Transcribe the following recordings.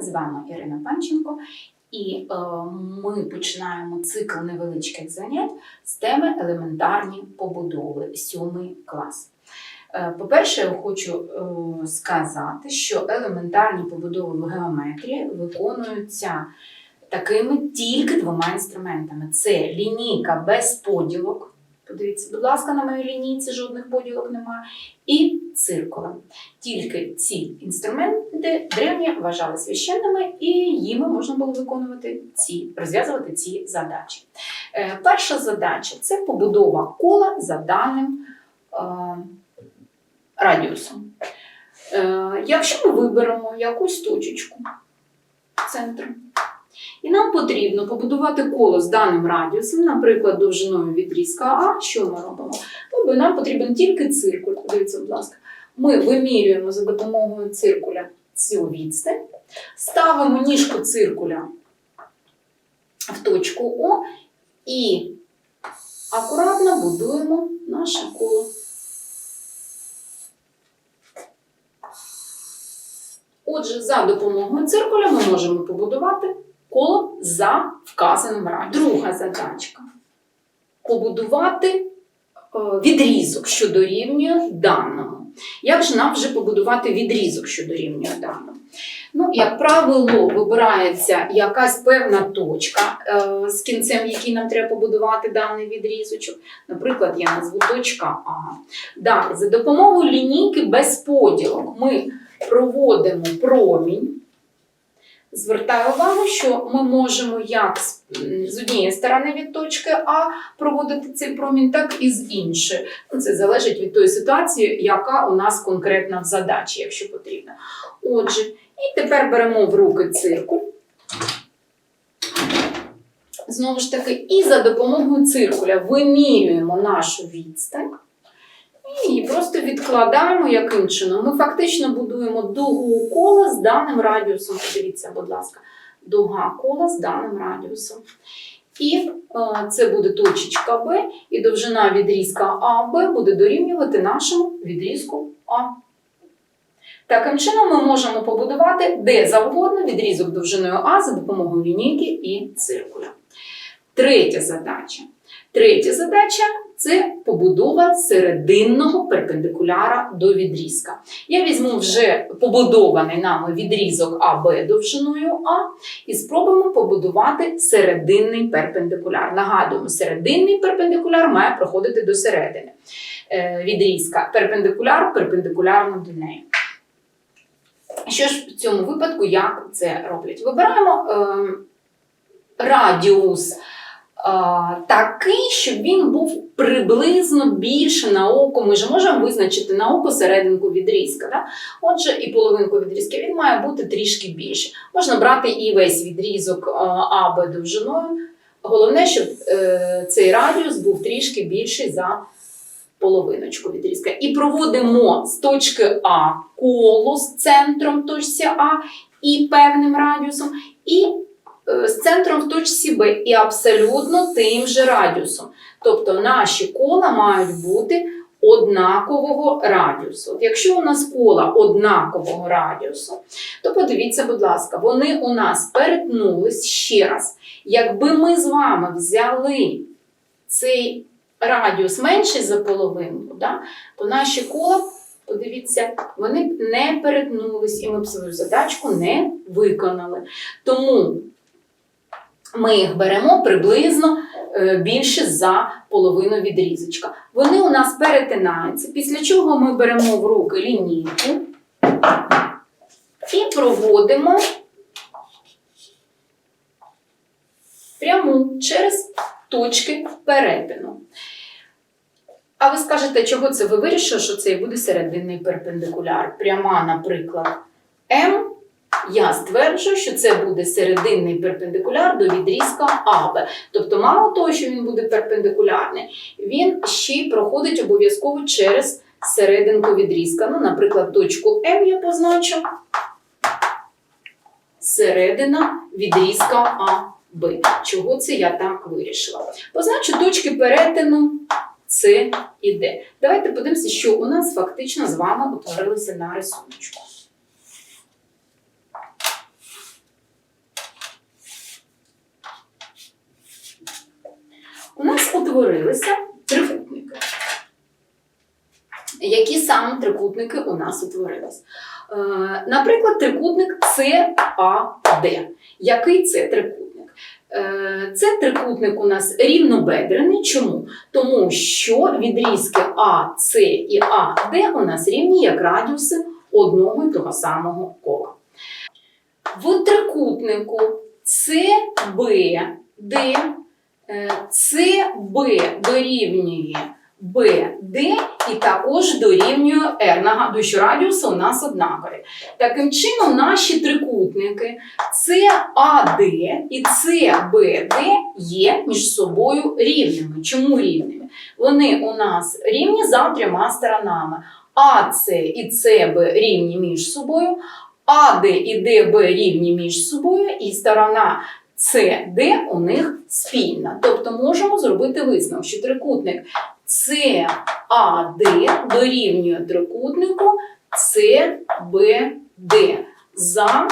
З вами Ірина Панченко, і е, ми починаємо цикл невеличких занять з теми елементарні побудови, сьомий клас. Е, По-перше, я хочу е, сказати, що елементарні побудови в геометрії виконуються такими тільки двома інструментами: це лінійка без поділок. Подивіться, будь ласка, на моїй лінійці жодних поділок немає. І циркулем. Тільки ці інструменти древні вважали священними, і їми можна було виконувати ці, розв'язувати ці задачі. Е, перша задача це побудова кола за даним е, радіусом. Е, якщо ми виберемо якусь точечку центру, і нам потрібно побудувати коло з даним радіусом, наприклад, довжиною відрізка А, що ми робимо? Ну, нам потрібен тільки циркуль. Подивіться, будь ласка. Ми вимірюємо за допомогою циркуля цю відстань, ставимо ніжку циркуля в точку О і акуратно будуємо наше коло. Отже, за допомогою циркуля ми можемо побудувати коло за вказаним радіусом. Друга задачка побудувати е, відрізок, що дорівнює даному. Як же нам вже побудувати відрізок, що дорівнює даному? Ну, як правило, вибирається якась певна точка е, з кінцем, в якій нам треба побудувати даний відрізочок. Наприклад, я назву точка А. Далі, за допомогою лінійки без поділок ми проводимо промінь. Звертаю увагу, що ми можемо як з, однієї сторони від точки А проводити цей промінь, так і з іншої. Ну, Це залежить від тої ситуації, яка у нас конкретна в задачі, якщо потрібно. Отже, і тепер беремо в руки циркуль. Знову ж таки, і за допомогою циркуля вимірюємо нашу відстань. І її просто відкладаємо яким чином. Ми фактично будуємо дугу кола з даним радіусом. Подивіться, будь ласка, дуга кола з даним радіусом. І е, це буде точечка Б, і довжина відрізка АБ буде дорівнювати нашому відрізку А. Таким чином ми можемо побудувати де завгодно відрізок довжиною А за допомогою лінійки і циркуля. Третя задача. Третя задача це побудова серединного перпендикуляра до відрізка. Я візьму вже побудований нами відрізок АБ довжиною А і спробуємо побудувати серединний перпендикуляр. Нагадуємо, серединний перпендикуляр має проходити до середини е, відрізка. Перпендикуляр перпендикулярно до неї. Що ж в цьому випадку як це роблять? Вибираємо е, радіус такий, щоб він був приблизно більше на око. Ми ж можемо визначити на око серединку відрізка. Да? Отже, і половинку відрізка він має бути трішки більше. Можна брати і весь відрізок АБ довжиною. Головне, щоб е, цей радіус був трішки більший за половиночку відрізка. І проводимо з точки А коло з центром точці А і певним радіусом. і з центром в точці Б і абсолютно тим же радіусом. Тобто наші кола мають бути однакового радіусу. Якщо у нас кола однакового радіусу, то подивіться, будь ласка, вони у нас перетнулись ще раз. Якби ми з вами взяли цей радіус менший за половинку, да, то наші кола, подивіться, вони б не перетнулись, і ми б свою задачку не виконали. Тому ми їх беремо приблизно е, більше за половину відрізочка. Вони у нас перетинаються, після чого ми беремо в руки лінійку і проводимо пряму через точки перетину. А ви скажете, чого це ви вирішили, що це і буде серединний перпендикуляр? Пряма, наприклад, М я стверджую, що це буде серединний перпендикуляр до відрізка АБ. Тобто, мало того, що він буде перпендикулярний, він ще й проходить обов'язково через серединку відрізка. Ну, наприклад, точку М я позначу. Середина відрізка АБ. Чого це я так вирішила? Позначу точки перетину С і Д. Давайте подивимося, що у нас фактично з вами утворилося на рисунку. Утворилися трикутники. Які саме трикутники у нас утворились? Е, наприклад, трикутник CAD. Який це трикутник? Е, Це трикутник у нас рівнобедрений. Чому? Тому що відрізки АС і АД у нас рівні як радіуси одного і того самого кола. В трикутнику е, CB дорівнює BD і також дорівнює R. Нагадую, що радіуси у нас однакові. Таким чином, наші трикутники CAD і CBD є між собою рівними. Чому рівними? Вони у нас рівні за трьома сторонами. АС і СБ рівні між собою, АД і ДБ рівні між собою, і сторона СД у них спільна. Тобто можемо зробити висновок, що трикутник САД дорівнює трикутнику СБД за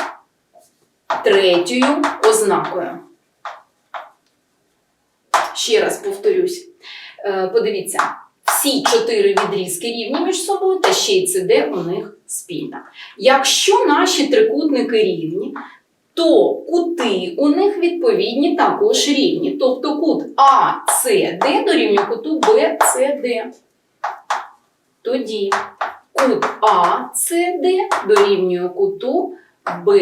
третьою ознакою. Ще раз повторюсь. Е, Подивіться, всі чотири відрізки рівні між собою, та ще й ЦД у них спільна. Якщо наші трикутники рівні, то кути у них відповідні також рівні. Тобто кут АЦД дорівнює куту БЦД. Тоді кут АЦД дорівнює куту БЦД.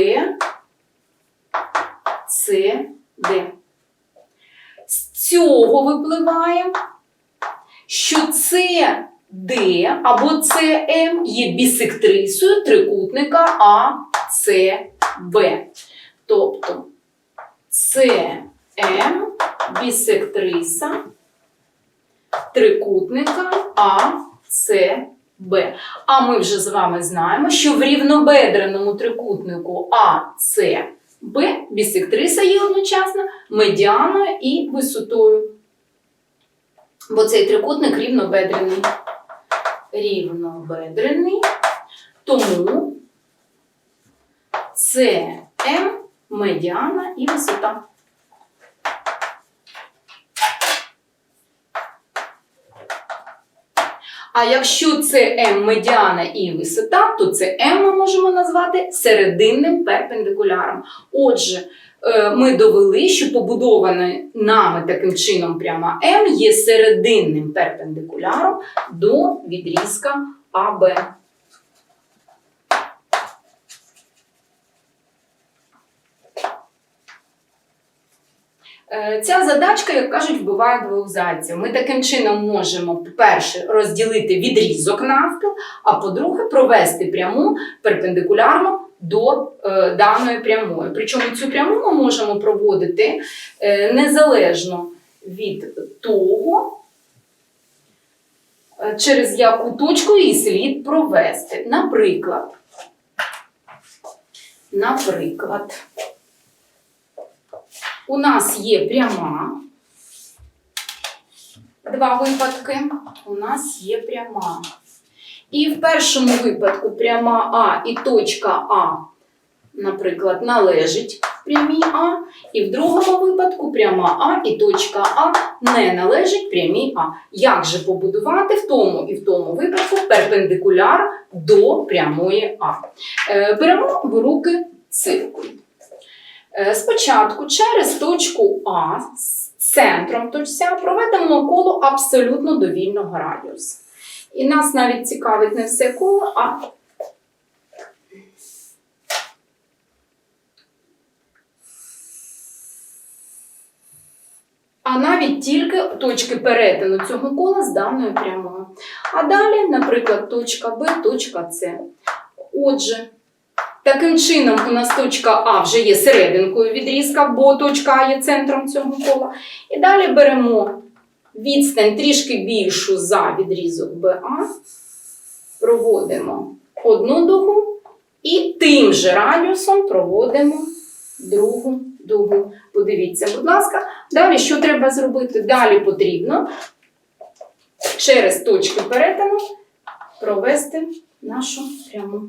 З цього випливає, що це D або CM є бісектрисою трикутника ACB. Тобто CM бісектриса трикутника ACB. А ми вже з вами знаємо, що в рівнобедреному трикутнику ACB бісектриса є одночасно медіаною і висотою. Бо цей трикутник рівнобедрений. Рівнобедрений. Тому це М, медіана і висота. А якщо це М медіана і висота, то це М ми можемо назвати серединним перпендикуляром. Отже, е, ми довели, що побудована нами таким чином пряма М є серединним перпендикуляром до відрізка АБ. Ця задачка, як кажуть, вбиває двох зайців. Ми таким чином можемо, по-перше, розділити відрізок навпіл, а по-друге, провести пряму перпендикулярно до е, даної прямої. Причому цю пряму ми можемо проводити е, незалежно від того, е, через яку точку її слід провести. Наприклад, наприклад, у нас є пряма. Два випадки. У нас є пряма. І в першому випадку пряма А і точка А, наприклад, належить прямій А. І в другому випадку пряма А і точка А не належить прямій А. Як же побудувати в тому і в тому випадку перпендикуляр до прямої А? Е, Беремо в руки циркуль. Е, Спочатку через точку А з центром точця проведемо коло абсолютно довільного радіусу. І нас навіть цікавить не все коло, а а навіть тільки точки перетину цього кола з даною прямою. А далі, наприклад, точка Б, точка С. Отже, Таким чином, у нас точка А вже є серединкою відрізка, бо точка А є центром цього кола. І далі беремо відстань трішки більшу за відрізок БА, проводимо одну дугу і тим же радіусом проводимо другу дугу. Подивіться, будь ласка. Далі що треба зробити? Далі потрібно через точки перетину провести нашу пряму.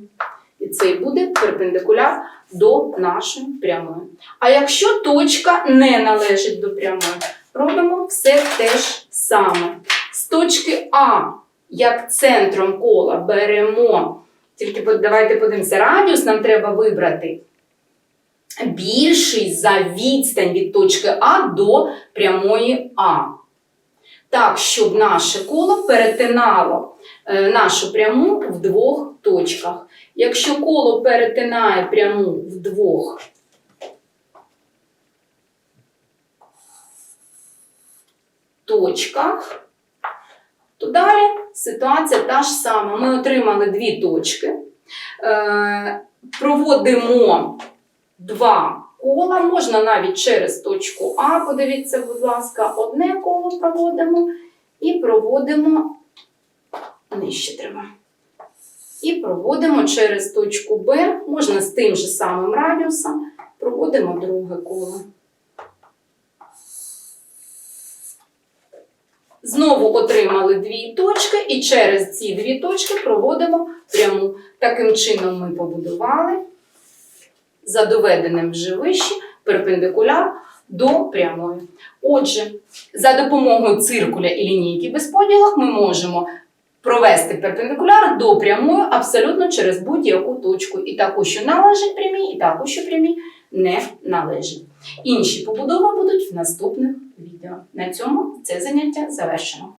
І це буде перпендикуляр до нашої прямої. А якщо точка не належить до прямої, робимо все те ж саме з точки А, як центром кола, беремо. Тільки давайте подивимося, радіус нам треба вибрати більший за відстань від точки А до прямої А. Так, щоб наше коло перетинало е, нашу пряму в двох точках. Якщо коло перетинає пряму в двох точках, то далі ситуація та ж сама. Ми отримали дві точки, е, проводимо два кола, можна навіть через точку А, подивіться, будь ласка, одне коло проводимо і проводимо нижче треба. І проводимо через точку Б, можна з тим же самим радіусом, проводимо друге коло. Знову отримали дві точки, і через ці дві точки проводимо пряму. Таким чином ми побудували за доведеним вже вище перпендикуляр до прямої. Отже, за допомогою циркуля і лінійки без поділок ми можемо провести перпендикуляр до прямої абсолютно через будь-яку точку. І таку, що належить прямій, і таку, що прямій не належить. Інші побудови будуть в наступних відео. На цьому це заняття завершено.